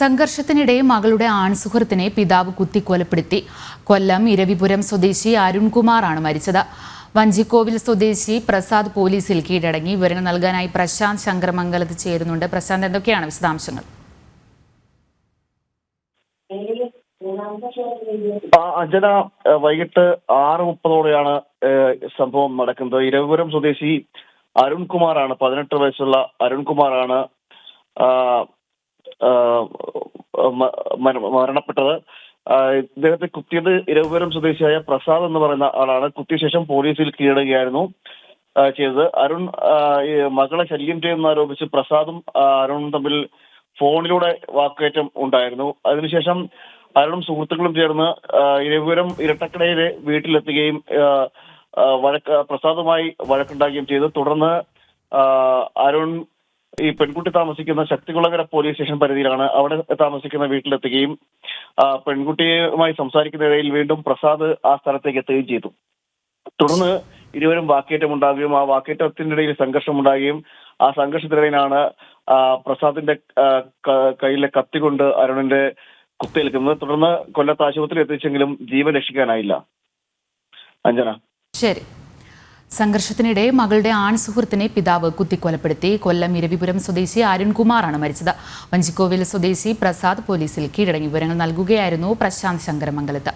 സംഘർഷത്തിനിടെ മകളുടെ ആൺസുഹൃത്തിനെ പിതാവ് കുത്തിക്കൊലപ്പെടുത്തി. കൊല്ലം ഇരവിപുരം സ്വദേശി അരുൺകുമാറാണ് മരിച്ചത്. വഞ്ചിക്കോവിൽ സ്വദേശി പ്രസാദ് പോലീസിൽ കീഴടങ്ങി. വിവരങ്ങൾ നൽകാനായി പ്രശാന്ത് ശങ്കരമംഗലത്ത് ചേരുന്നുണ്ട്. പ്രശാന്ത് എന്തൊക്കെയാണ് വിശദാംശങ്ങൾ? അഞ്ജന വൈകിട്ട് ആറ് മുപ്പതോടെയാണ് സംഭവം നടക്കുന്നത്. ഇരവിപുരം സ്വദേശി അരുൺകുമാറാണ് പതിനെട്ട് വയസ്സുള്ള അരുൺകുമാറാണ് മരണപ്പെട്ടത്. ഇദ്ദേഹത്തെ കുത്തിയത് ഇരവിപുരം സ്വദേശിയായ പ്രസാദ് എന്ന് പറയുന്ന ആളാണ്. കുത്തിയ ശേഷം പോലീസിൽ കീഴടുകയായിരുന്നു ചെയ്തത്. അരുൺ മകളെ ശല്യം ചെയ്യുന്ന ആരോപിച്ച് പ്രസാദും അരുണും തമ്മിൽ ഫോണിലൂടെ വാക്കേറ്റം ഉണ്ടായിരുന്നു. അതിനുശേഷം അരുണും സുഹൃത്തുക്കളും ചേർന്ന് ഇരവിപുരം ഇരട്ടക്കടയിലെ വീട്ടിലെത്തുകയും വഴക്ക് പ്രസാദുമായി വഴക്കുണ്ടാക്കുകയും ചെയ്തു. തുടർന്ന് അരുൺ ഈ പെൺകുട്ടി താമസിക്കുന്ന ശക്തികുളങ്ങര പോലീസ് സ്റ്റേഷൻ പരിധിയിലാണ് അവിടെ താമസിക്കുന്ന വീട്ടിലെത്തുകയും പെൺകുട്ടിയുമായി സംസാരിക്കുന്നതിനിടയിൽ വീണ്ടും പ്രസാദ് ആ സ്ഥലത്തേക്ക് എത്തുകയും ചെയ്തു. തുടർന്ന് ഇരുവരും വാക്കേറ്റം ഉണ്ടാകുകയും ആ വാക്കേറ്റത്തിനിടയിൽ സംഘർഷം ഉണ്ടാകുകയും ആ സംഘർഷത്തിനിടയിലാണ് പ്രസാദിന്റെ കയ്യിലെ കത്തി കൊണ്ട് അരുണിന്റെ കുത്തേൽക്കുന്നത് തുടർന്ന് കൊല്ലത്ത് ആശുപത്രിയിൽ എത്തിച്ചെങ്കിലും ജീവൻ രക്ഷിക്കാനായില്ല. അഞ്ജന. ശരി. സംഘർഷത്തിനിടെ മകളുടെ ആൺ സുഹൃത്തിനെ പിതാവ് കുത്തിക്കൊലപ്പെടുത്തി. കൊല്ലം ഇരവിപുരം സ്വദേശി അരുൺകുമാറാണ് മരിച്ചത്. വഞ്ചിക്കോവിൽ സ്വദേശി പ്രസാദ് പോലീസിൽ കീഴടങ്ങി വിവരങ്ങൾ നൽകുകയായിരുന്നു പ്രശാന്ത് ശങ്കരമംഗലത്ത്.